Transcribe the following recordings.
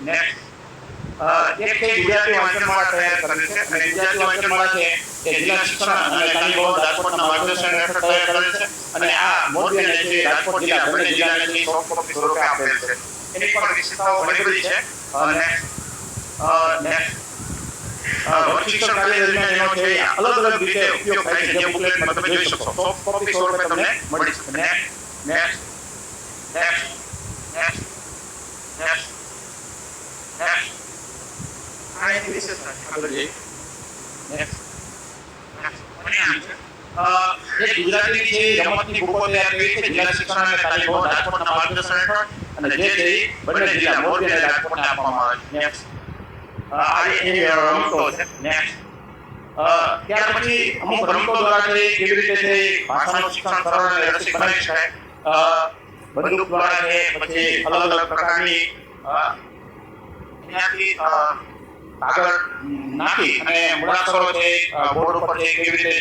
Next એક છે ગુજરાતી વાંચનમાળા તૈયાર કરેલ છે અને ગુજરાતી વાંચનમાળા છે એ જિલ્લા શિક્ષણ અને તાલીમ ભવન રાજકોટના માર્ગદર્શન હેઠળ તૈયાર કરેલ છે અને આ મોરબી અને જે રાજકોટ જિલ્લા બંને જિલ્લાને જે સોફ્ટ કોપી સ્વરૂપે આપેલ છે એની પણ વિશેષતાઓ ઘણી બધી છે નેક્સ્ટ નેક્સ્ટ શિક્ષણ કાર્ય દરમિયાન એનો છે અલગ અલગ રીતે ઉપયોગ થાય છે જે બુકલેટમાં તમે જોઈ શકશો સોફ્ટ કોપી સ્વરૂપે તમને મળી શકે નેક્સ્ટ નેક્સ્ટ નેક્સ્ટ નેક્સ્ટ વિશેષતા છે રમતની કરી છે જિલ્લા શિક્ષણ અને માર્ગદર્શન હેઠળ અને જે છે બંને જિલ્લા મોરબી આ એની રમતો છે નેક્સ્ટ ત્યાર પછી અમુક રમતો દ્વારા છે રીતે ભાષાનું શિક્ષણ સરળ અને છે પછી અલગ અલગ પ્રકારની ત્યાંથી આગળ નાખી અને મૂળાક્ષરો છે બોર્ડ ઉપર છે કેવી રીતે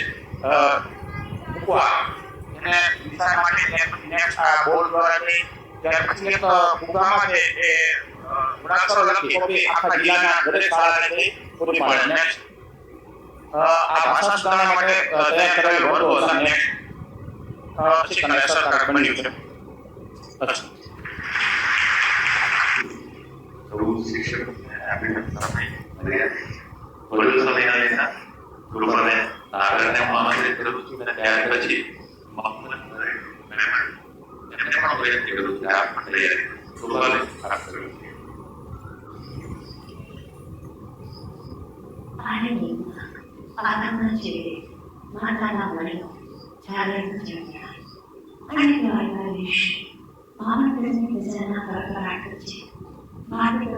મૂકવા. એને નિશાન માટે આ બોર્ડ દ્વારા છે ત્યાર પછી એક ફુગામાં છે એ મૂળાક્ષરો લખી કોપી આખા જિલ્લાના દરેક શાળાને છે પૂરી પાડે. નેક્સ્ટ આ ભાષા સુધારણા માટે તૈયાર કરેલ વર્ગો હતા નેક્સ્ટ રસિક અસરકારક બન્યું છે. અચ્છા. શિક્ષકોને આપણી સમય અને વધુ સમય લેતા પ્રજાના કડકડાટ છે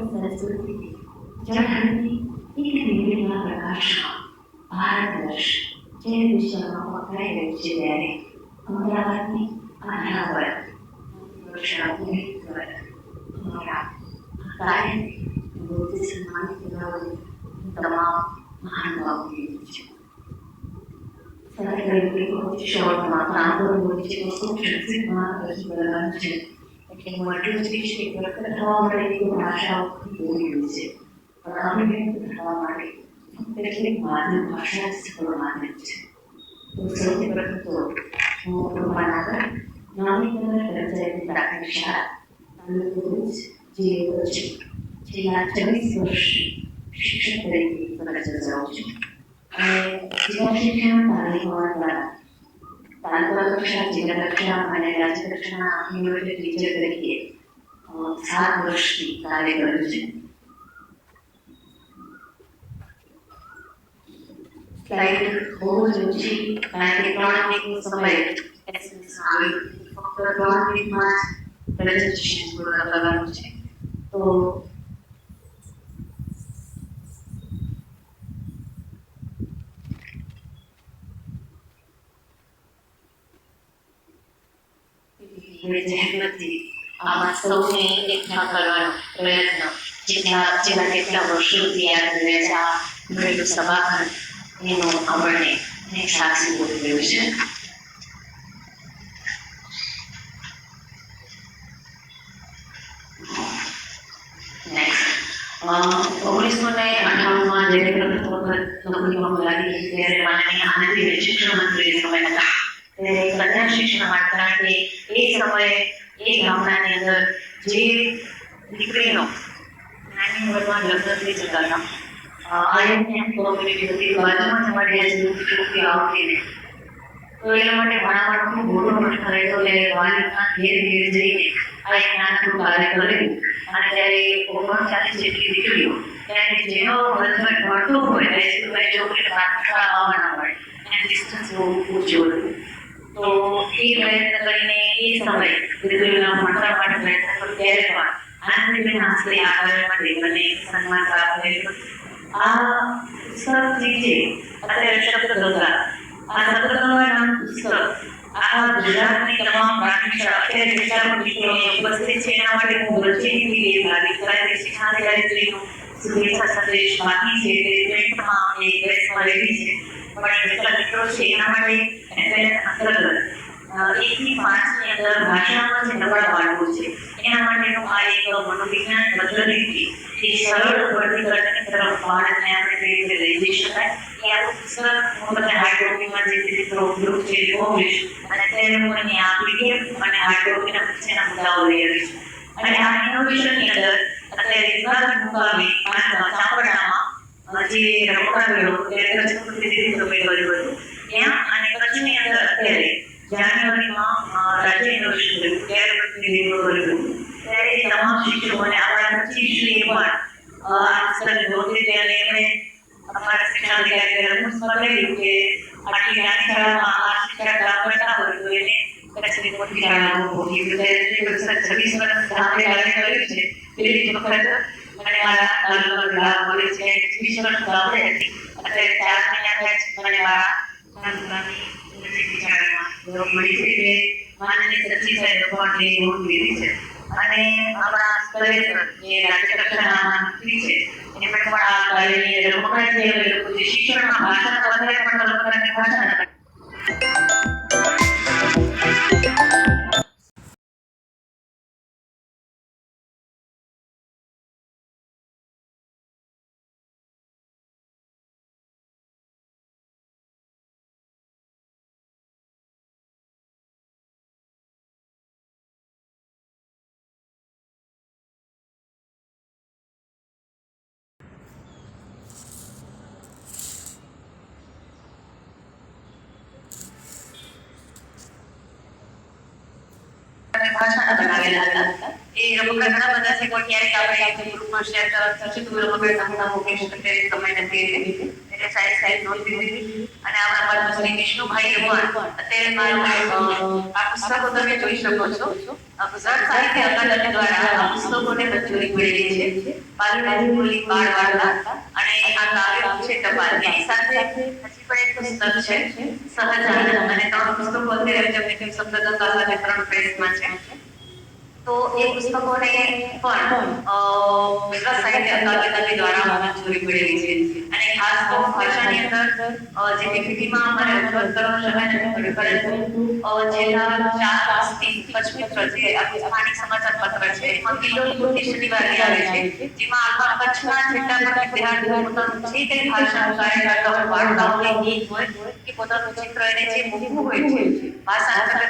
સંસ્કૃતિ જળહળની એક વીજળીના પ્રકાશમાં ભારત વર્ષ જે વપરાઈ રહ્યું છે ત્યારે અમદાવાદની બુદ્ધ તમામ મહાનુભાવોને છે. સરકારી શોર્ટમાં હોય છે. તો ખૂબ સંસ્કૃતમાં રજૂ કરવાનું છે એટલે હું એટલું જ કહીશ કે પ્રકટ થવા માટે એક ભાષાઓ ખૂબ બોલી છે પણ અભિવ્યક્ત થવા માટે ફક્ત કેટલીક માધ્યમ ભાષા જ સફળ માધ્યમ છે તો સૌથી પ્રથમ તો હું રૂપાનાગર નામીનગર પંચાયતની પ્રાથમિક શાળા તાલુકો ભુજ જિલ્લો કચ્છ છેલ્લા ચોવીસ વર્ષ શિક્ષક તરીકે ફરજ બજાવું છું અને જિલ્લા શિક્ષણ તાલીમ ભવન દ્વારા તાલુકા કક્ષા અને રાજ્ય કક્ષાના યુનિવર્સિટી તરીકે સાત વર્ષથી કાર્ય કર્યું છે સ્લાઇડ બહુ જ ઊંચી કારણ કે ત્રણ મિનિટનો સમય. ફક્ત ત્રણ મિનિટમાં જ પ્રેઝન્ટેશન પૂર્ણ કરવાનું છે તો જહેમતથી આમાં સૌને એકઠા કરવાનો પ્રયત્ન જેના જેના કેટલા વર્ષોથી આ રહ્યા મળેલું સભાખંડ એનો આપણને સાક્ષી બોલી રહ્યું છે. ઓગણીસો ને અઠાણુંમાં જ્યારે પ્રથમ વખત નોકરીમાં બોલાવી ત્યારે માનનીય આનંદીબેન શિક્ષણ મંત્રી સમય હતા. ત્યારે કન્યા શિક્ષણ માટે એ સમયે એ ગામડાની અંદર જે દીકરીનો નાની ઉંમરમાં લગ્ન થઈ જતા હતા. આયોજન કોઓપરેટિવ હતી બાજુમાં જ અમારી આજુબાજુ છોકરી આવતી ને તો એના માટે ભણાવવાનો ખૂબ મોટો પ્રશ્ન રહેતો એટલે વાલીના ઘેર ઘેર જઈને આ એક નાનકડું કાર્ય કરેલું અને ત્યારે ઓગણચાલીસ જેટલી દીકરીઓ ત્યારે જેનો હસબન્ડ ભણતો હોય હાઈસ્કૂલમાં એ છોકરીને પાછળ આવવાના હોય. એને ડિસ્ટન્સ બહુ ઓછું હતું તો એ પ્રયત્ન કરીને એ સમય દીકરીઓના ભણતર માટે પ્રયત્ન કર્યો ત્યારે પણ આનંદીબેન હાંસલે આ કાર્ય માટે મને સન્માન પ્રાપ્ત થયું આ પુસ્તક જે છે અત્યારે શબ્દ ગંગા આ શબ્દ ગંગા નામ પુસ્તક આ ગુજરાતની તમામ પ્રાથમિક શાળા અત્યારે મિત્રો અહીંયા ઉપસ્થિત છે. એના માટે હું રચીની એ લાગી કરાવી શિક્ષણાધિકારીશ્રીનું શુભેચ્છા સંદેશ બાકી છે. તે ઇવેન્ટમાં એ પ્રેસમાં મળેલી છે. પણ મિત્રો છે, એના માટે એફએલ અંતર્ગત એક પાંચની અંદર ભાષામાં જે નબળા બાળકો છે. એના માટેનું આ એક મનોવિજ્ઞાન પદી એ સરળ વર્ગીકરણ તરફ બાળકને આપણે કઈ રીતે લઈ જઈ શકાય. એ આપણું પુસ્તક હું તમને હાર્ડ કોપીમાં જે રીતે ઉપયોગ છે, એ મોકલીશ અને અત્યારે હું એની આ પીડીએફ અને હાર્ડ કોપીના પછીના મુદ્દાઓ લઈ આવીશ અને આ ઇનોવેશનની અંદર અત્યારે વિભાગ મુકામે ચાપડામાં જે રોકાવેલો, એટલે કચ્છ પ્રતિનિધિત્વ મેળવ્યું હતું, ત્યાં અને કચ્છની અંદર અત્યારે જાન્યુઆરીમાં રાજ્ય ત્યારે તમામ શિક્ષકોને આપણા ત્યારે એમણે અમારા શિક્ષણાધિકારી રમૂજ કરેલું કે આટલી શાળામાં આ એને કચ્છની મોટી મોકલી ત્યારે છવ્વીસ વર્ષ ગામે કાર્ય કર્યું વખત મને મારા હતી. અત્યારે ચાર મહિના થયા છે, મને મારા યુનિવર્સિટી શાળામાં મળી છે અને આપણા જે રાજ્ય કક્ષાના છે એમણે પણ આ કાર્યની રમકડા જે લોકો ભાષા પણ ભાષા ભાષાના બનાવેલા હતા. એ રમકડા ઘણા બધા છે, પણ ક્યારેક આપણે ગ્રુપમાં શેર કરવા થશે તો સાહેબ નોંધી લીધી. અને આપણા બાજુ શ્રી વિષ્ણુભાઈએ પણ અત્યારે મારું આ પુસ્તકો તમે જોઈ શકો છો. ગુજરાત સાહિત્ય અકાદમી દ્વારા આ પુસ્તકોને મંજૂરી મળેલી છે. બાલવાડી બોલી બાળ વાર્તા અને આ કાવ્ય છે ટપાલ. એની સાથે હજી પણ એક પુસ્તક છે સહજાનંદ. અને ત્રણ પુસ્તકો અત્યારે જેમને કે શબ્દગંગા સાથે ત્રણ પ્રેસમાં છે. તો એ પુસ્તકોને પણ ગુજરાત સાહિત્ય અકાદમી દ્વારા મંજૂરી મળેલી છે. અને ખાસ તો ભાષાની અંદર જે પીપીટીમાં અમારે રજૂઆત કરવાનો સમય નથી મળ્યો પરંતુ છેલ્લા ચાર વર્ષથી કચ્છ મિત્ર જે સ્થાનિક સમાચાર પત્ર છે, એમાં કિલ્લો મોટી શનિવારે આવે છે, જેમાં આખા કચ્છના જેટલા પણ વિદ્યાર્થીઓ પોતાનું જે કંઈ ભાષાનું કાર્ય કરતા હોય વાર્તાઓ હોય ગીત હોય કે પોતાનું ચિત્ર એને જે મૂકવું હોય છે, મા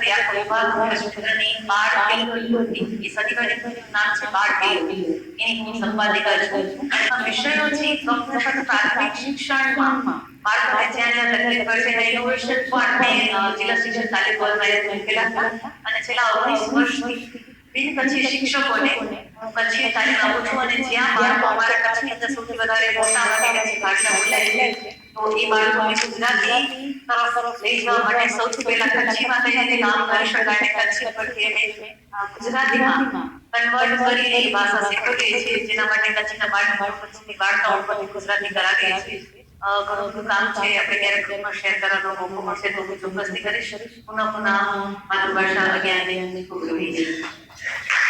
એ આખો વિભાગ કચ્છ બાળ કિલ્લોની એ શનિવારે નામ છે બાળ કિલ્લો એની હું સંપાદિકા છું. વિષયો છે કમ્પ્યુટર પ્રાથમિક શિક્ષણમાં અને છેલ્લા ઓગણીસ વર્ષથી બિન કચ્છી શિક્ષકોને હું કચ્છી તાલીમ આપું છું. અને જ્યાં બાળકો અમારા કચ્છની અંદર સૌથી વધારે મોટા તો એ બાળકોને ગુજરાતી તરફ શકાય કચ્છી જેના માટે કચ્છના બાળકો કચ્છની વાર્તાઓ પરથી ગુજરાતી કરાવીએ છીએ. ઘણું કામ છે. આપણે ક્યારેક શેર કરવાનો મોકો મળશે તો હું ચોક્કસથી કરીશ. પુનઃ પુનઃ માતૃભાષા અગિયાર છે